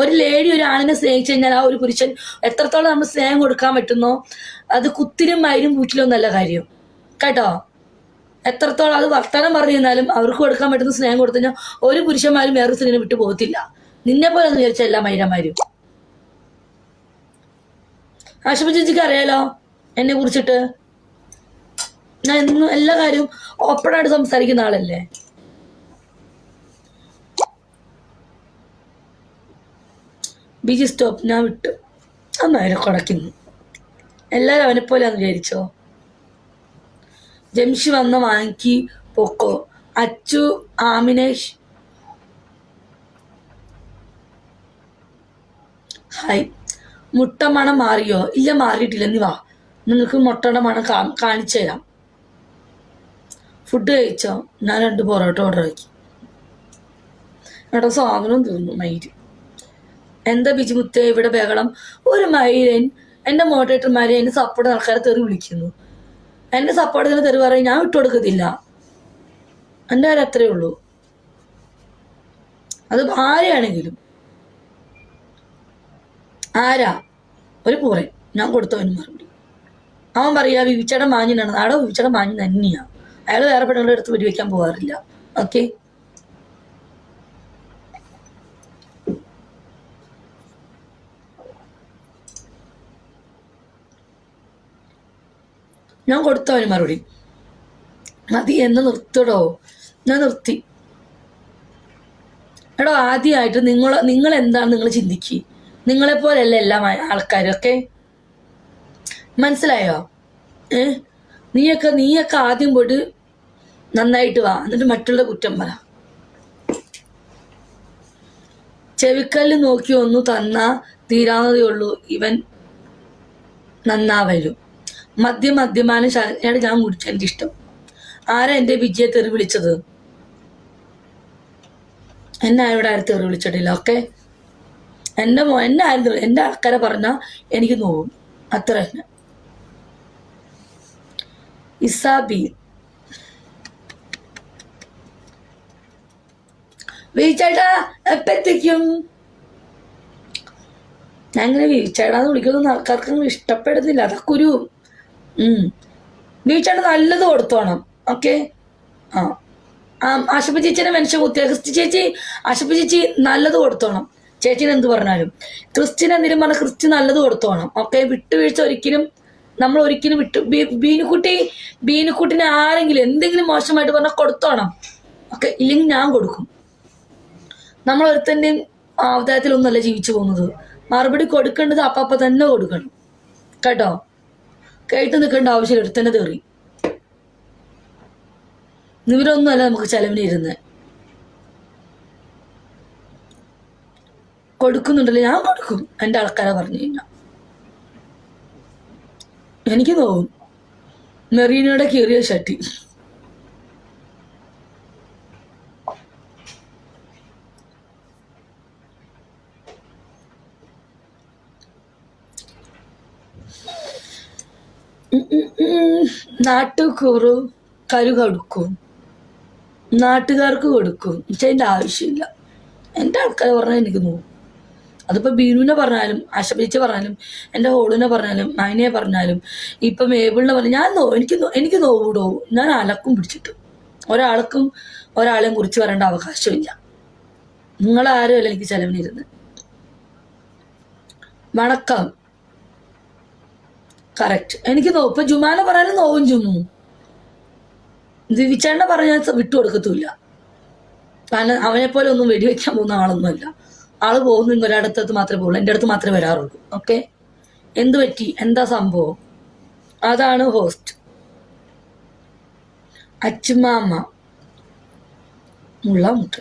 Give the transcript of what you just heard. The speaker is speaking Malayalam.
ഒരു ലേഡി ഒരു ആണിനെ സ്നേഹിച്ചു കഴിഞ്ഞാൽ ആ ഒരു പുരുഷൻ എത്രത്തോളം നമ്മൾ സ്നേഹം കൊടുക്കാൻ പറ്റുന്നോ അത് കുത്തിനും മയിലും നല്ല കാര്യം. കേട്ടോ? എത്രത്തോളം അത് വർത്തമാനം പറഞ്ഞു കഴിഞ്ഞാലും അവർക്ക് കൊടുക്കാൻ പറ്റുന്ന സ്നേഹം കൊടുത്തു കഴിഞ്ഞാൽ ഒരു പുരുഷന്മാരും വേറെ സ്ത്രീനെ വിട്ടു പോകത്തില്ല. നിന്നെ പോലെ എന്ന് വിചാരിച്ച എല്ലാ മൈനമാരും ആശുപ ചേച്ചിക്ക് അറിയാലോ എന്നെ കുറിച്ചിട്ട്? ഞാൻ എന്നും എല്ലാ കാര്യവും ഓപ്പണായിട്ട് സംസാരിക്കുന്ന ആളല്ലേ? ബിജി സ്റ്റോപ്പ് ഞാൻ വിട്ടു. അവനെ കുടയ്ക്കുന്നു എല്ലാവരും അവനെ പോലെയാന്ന് വിചാരിച്ചോ? ജംഷി വന്ന് വാങ്ങിക്കി പൊക്കോ. അച്ചു ആമിനേഷ്. ഹായ്. മുട്ട മണം മാറിയോ? ഇല്ല മാറിയിട്ടില്ല. നീ വാ. നിങ്ങൾക്ക് മുട്ടയുടെ മണം കാ കാണിച്ചു തരാം. ഫുഡ് കഴിച്ചോ? ഞാൻ രണ്ട് പൊറോട്ട ഓർഡർ ആക്കി. എടാ സാധനം തീർന്നു മയിൽ എന്താ ബിജുമുത്തേ ഇവിടെ ബഹളം? ഒരു മൈരൻ എന്റെ മോട്ടേറ്റർമാരെ എന്നെ സപ്പോർട്ട് ആൾക്കാരെ തെറി വിളിക്കുന്നു. എന്റെ സപ്പോർട്ടിന് തെറി പറയും ഞാൻ വിട്ടുകൊടുക്കത്തില്ല എന്റെ കാര്യം അത്രേ ഉള്ളൂ. അത് ആരെയാണെങ്കിലും ആരാ? ഒരു പൂറൻ. ഞാൻ കൊടുത്തവന് മറുപടി. അവൻ പറയാ വിവിച്ചടം മാഞ്ഞിനാണ് നാടോ വിവിച്ചടം മാഞ്ഞു തന്നെയാ. അയാൾ വേറെ പെണ്ണുങ്ങളുടെ അടുത്ത് വെടിവെക്കാൻ പോവാറില്ല. ഓക്കെ ഞാൻ കൊടുത്തവന് മറുപടി. മതി എന്ന് നിർത്തടോ. ഞാൻ നിർത്തി. എടോ ആദ്യമായിട്ട് നിങ്ങൾ നിങ്ങൾ എന്താണ് നിങ്ങൾ ചിന്തിക്കുക നിങ്ങളെപ്പോലെയല്ല എല്ലാ ആൾക്കാരൊക്കെ? മനസ്സിലായോ? ഏ? നീയൊക്കെ നീയൊക്കെ ആദ്യം പോയിട്ട് നന്നായിട്ട് വാ. എന്നിട്ട് മറ്റുള്ള കുറ്റം പറ. ചെവിക്കല്ല് നോക്കി ഒന്നു തന്നാ തീരാവുന്നതേ ഉള്ളൂ. ഇവൻ നന്നാവലും മദ്യ മദ്യപാനം ശാലയാണ് ഞാൻ കുടിച്ചു എന്റെ ഇഷ്ടം. ആരാ എന്റെ വിജയ തെറി വിളിച്ചത്? എന്നെ ആരോട് ആരും തെറി വിളിച്ചിട്ടില്ല ഓക്കെ എന്റെ മോ എന്നെ ആരും എന്റെ ആൾക്കാരെ പറഞ്ഞാൽ എനിക്ക് നോവും. അത്ര തന്നെ. ഇസാബി. വീച്ചേട്ടാ എപ്പെത്തിക്കും? ഞാൻ ഇങ്ങനെ വീച്ചേടാന്ന് വിളിക്കുന്ന ആൾക്കാർക്ക് ഇഷ്ടപ്പെടുന്നില്ല. അതൊക്കെ ഒരു ഉം. നല്ലത് നല്ലത് കൊടുത്തോണം ഓക്കെ? ആ. ആശപ്പ ചേച്ചിനെ മനുഷ്യ കുത്തിയ ക്രിസ്തി ചേച്ചി ആശപ്പ ചേച്ചി നല്ലത് കൊടുത്തോണം ചേച്ചിന് എന്ത് പറഞ്ഞാലും. ക്രിസ്ത്യൻ എന്തിനും പറഞ്ഞ ക്രിസ്റ്റി നല്ലത് കൊടുത്തോണം ഓക്കെ? വിട്ടുവീഴ്ച ഒരിക്കലും നമ്മൾ ഒരിക്കലും വിട്ടു. ബീനുക്കുട്ടി ബീനുക്കുട്ടിനെ ആരെങ്കിലും എന്തെങ്കിലും മോശമായിട്ട് പറഞ്ഞാൽ കൊടുത്തോണം ഓക്കെ? ഇല്ലെങ്കിൽ ഞാൻ കൊടുക്കും. നമ്മൾ ഒരുത്തന്റെയും അവതാരത്തിലൊന്നുമല്ല ജീവിച്ചു പോകുന്നത്. മറുപടി കൊടുക്കേണ്ടത് അപ്പം തന്നെ കൊടുക്കണം. കേട്ടോ? കേട്ട് നിൽക്കേണ്ട ആവശ്യം എടുത്തന്നെ തേറി. ഇവരൊന്നുമല്ല നമുക്ക് ചെലവിനിരുന്ന്. കൊടുക്കുന്നുണ്ടല്ലോ. ഞാൻ കൊടുക്കും. എന്റെ ആൾക്കാരെ പറഞ്ഞു കഴിഞ്ഞാൽ എനിക്ക് തോന്നും. മെറീനയുടെ കീറിയ ഷട്ടി. നാട്ടുകൂറു കരു കൊടുക്കും നാട്ടുകാർക്ക് കൊടുക്കും. പക്ഷെ അതിന്റെ ആവശ്യമില്ല. എന്റെ ആൾക്കാർ പറഞ്ഞാൽ എനിക്ക് നോക്കും. അതിപ്പോൾ ബീനുവിനെ പറഞ്ഞാലും ആശപിച്ച് പറഞ്ഞാലും എന്റെ ഹോളിനെ പറഞ്ഞാലും മൈനയെ പറഞ്ഞാലും ഇപ്പം മേബിളിനെ പറഞ്ഞാൽ ഞാൻ നോ എനിക്ക് എനിക്ക് നോവൂടോ? ഞാൻ അലക്കും പിടിച്ചിട്ട്. ഒരാൾക്കും ഒരാളെയും കുറിച്ച് പറയേണ്ട അവകാശമില്ല. നിങ്ങളാരും അല്ല എനിക്ക് ചെലവിനിരുന്ന് വണക്കം. കറക്റ്റ് എനിക്ക് ഇപ്പൊ ജുമാല പറയാനും നോവും ജുമു. ദിവിച്ചേണ്ട പറഞ്ഞാൽ വിട്ടു വിട്ടുകൊടുക്കത്തുമില്ല കാരണം അവനെ പോലെ ഒന്നും വെടിവെക്കാൻ പോകുന്ന ആളൊന്നുമല്ല. ആൾ പോകുന്നെങ്കിൽ ഒരിടത്തത് മാത്രമേ പോകുള്ളൂ എന്റെ അടുത്ത് മാത്രമേ വരാറുള്ളൂ. ഓക്കെ എന്ത് പറ്റി? എന്താ സംഭവം? അതാണ് ഹോസ്റ്റ് അച്ചുമാമ്മ മുള്ള മുട്ട്